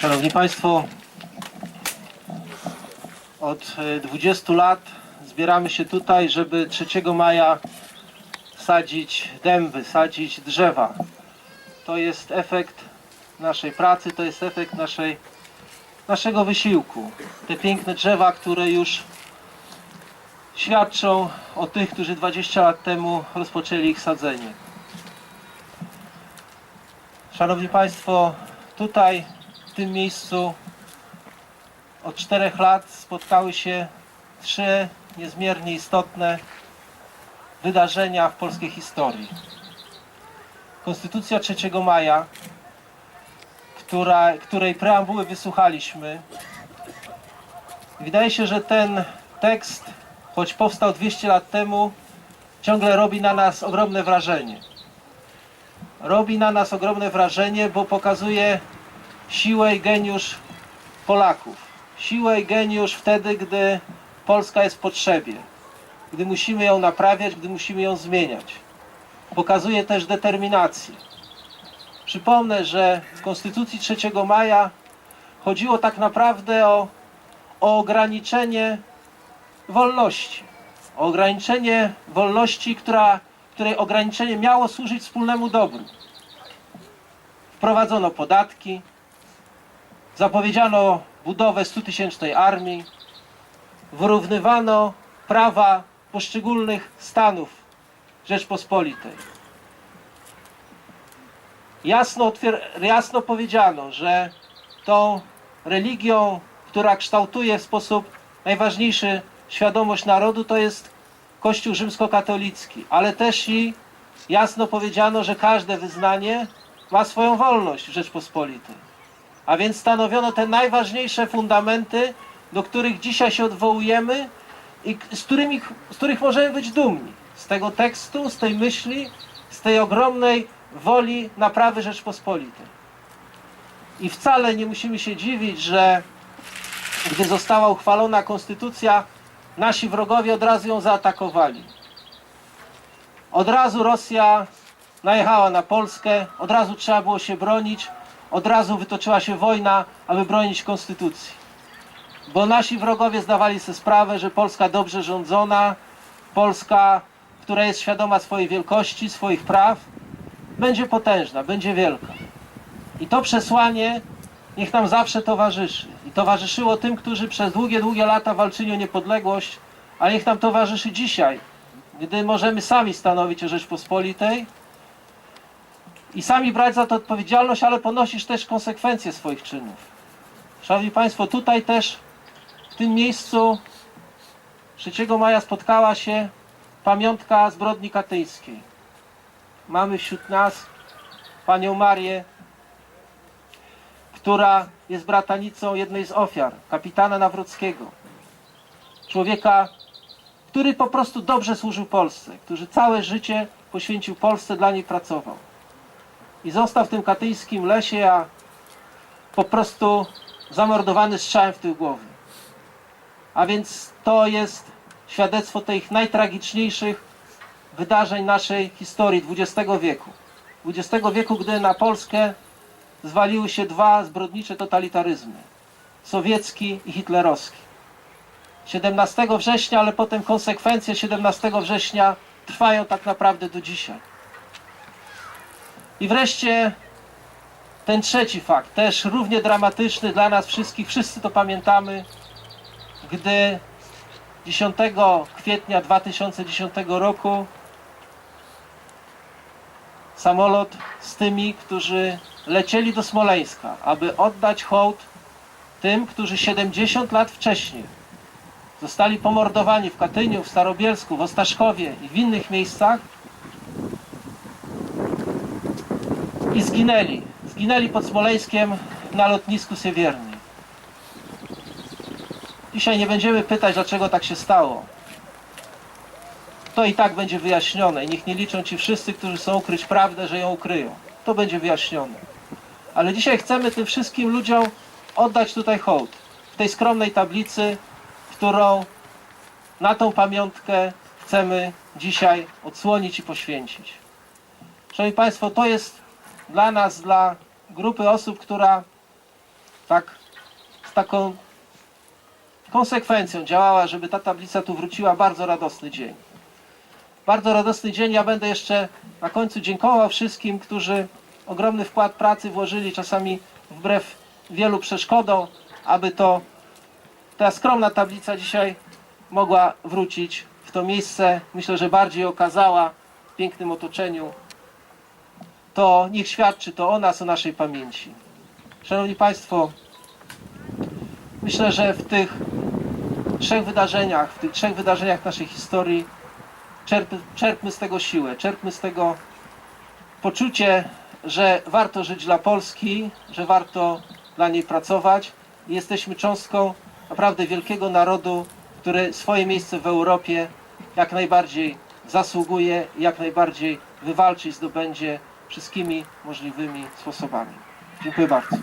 Szanowni Państwo, od e, 20 lat zbieramy się tutaj, żeby 3 maja sadzić dęby, sadzić drzewa. To jest efekt naszej pracy, to jest efekt naszej, naszego wysiłku. Te piękne drzewa, które już świadczą o tych, którzy 20 lat temu rozpoczęli ich sadzenie. Szanowni Państwo, tutaj tym miejscu od czterech lat spotkały się trzy niezmiernie istotne wydarzenia w polskiej historii. Konstytucja 3 maja, która, której preambuły wysłuchaliśmy. Wydaje się, że ten tekst, choć powstał 200 lat temu, ciągle robi na nas ogromne wrażenie. Robi na nas ogromne wrażenie, bo pokazuje siłę i geniusz Polaków. Siłę i geniusz wtedy, gdy Polska jest w potrzebie, gdy musimy ją naprawiać, gdy musimy ją zmieniać. Pokazuje też determinację. Przypomnę, że w Konstytucji 3 maja chodziło tak naprawdę o, o ograniczenie wolności. O ograniczenie wolności, która, której ograniczenie miało służyć wspólnemu dobru. Wprowadzono podatki, zapowiedziano budowę 100-tysięcznej armii, wyrównywano prawa poszczególnych stanów Rzeczpospolitej. Jasno, jasno powiedziano, że tą religią, która kształtuje w sposób najważniejszy świadomość narodu, to jest Kościół rzymskokatolicki, ale też i jasno powiedziano, że każde wyznanie ma swoją wolność w Rzeczpospolitej. A więc stanowiono te najważniejsze fundamenty, do których dzisiaj się odwołujemy i z, którymi, z których możemy być dumni. Z tego tekstu, z tej myśli, z tej ogromnej woli naprawy Rzeczpospolitej. I wcale nie musimy się dziwić, że gdy została uchwalona konstytucja, nasi wrogowie od razu ją zaatakowali. Od razu Rosja najechała na Polskę, od razu trzeba było się bronić, od razu wytoczyła się wojna, aby bronić konstytucji. Bo nasi wrogowie zdawali sobie sprawę, że Polska dobrze rządzona, Polska, która jest świadoma swojej wielkości, swoich praw, będzie potężna, będzie wielka. I to przesłanie niech nam zawsze towarzyszy. I towarzyszyło tym, którzy przez długie, długie lata walczyli o niepodległość, ale niech nam towarzyszy dzisiaj, gdy możemy sami stanowić o Rzeczpospolitej i sami brać za to odpowiedzialność, ale ponosisz też konsekwencje swoich czynów. Szanowni Państwo, tutaj też w tym miejscu 3 maja spotkała się pamiątka zbrodni katyńskiej. Mamy wśród nas panią Marię, która jest bratanicą jednej z ofiar, kapitana Nawrockiego. Człowieka, który po prostu dobrze służył Polsce, który całe życie poświęcił Polsce, dla niej pracował. I został w tym katyńskim lesie, a po prostu zamordowany strzałem w tył głowy. A więc to jest świadectwo tych najtragiczniejszych wydarzeń naszej historii XX wieku. XX wieku, gdy na Polskę zwaliły się dwa zbrodnicze totalitaryzmy. Sowiecki i hitlerowski. 17 września, ale potem konsekwencje 17 września trwają tak naprawdę do dzisiaj. I wreszcie ten trzeci fakt, też równie dramatyczny dla nas wszystkich, wszyscy to pamiętamy, gdy 10 kwietnia 2010 roku samolot z tymi, którzy lecieli do Smoleńska, aby oddać hołd tym, którzy 70 lat wcześniej zostali pomordowani w Katyniu, w Starobielsku, w Ostaszkowie i w innych miejscach i zginęli. Zginęli pod Smoleńskiem na lotnisku Siewierni. Dzisiaj nie będziemy pytać, dlaczego tak się stało. To i tak będzie wyjaśnione niech nie liczą ci wszyscy, którzy chcą ukryć prawdę, że ją ukryją. To będzie wyjaśnione. Ale dzisiaj chcemy tym wszystkim ludziom oddać tutaj hołd. W tej skromnej tablicy, którą na tą pamiątkę chcemy dzisiaj odsłonić i poświęcić. Szanowni Państwo, to jest dla nas, dla grupy osób, która tak, z taką konsekwencją działała, żeby ta tablica tu wróciła. Bardzo radosny dzień. Bardzo radosny dzień. Ja będę jeszcze na końcu dziękował wszystkim, którzy ogromny wkład pracy włożyli, czasami wbrew wielu przeszkodom, aby to ta skromna tablica dzisiaj mogła wrócić w to miejsce. Myślę, że bardziej okazała w pięknym otoczeniu. To niech świadczy to o nas, o naszej pamięci. Szanowni Państwo, myślę, że w tych trzech wydarzeniach, w tych trzech wydarzeniach naszej historii czerp, czerpmy z tego siłę, czerpmy z tego poczucie, że warto żyć dla Polski, że warto dla niej pracować. Jesteśmy cząstką naprawdę wielkiego narodu, który swoje miejsce w Europie jak najbardziej zasługuje jak najbardziej wywalczy i zdobędzie wszystkimi możliwymi sposobami. Dziękuję bardzo.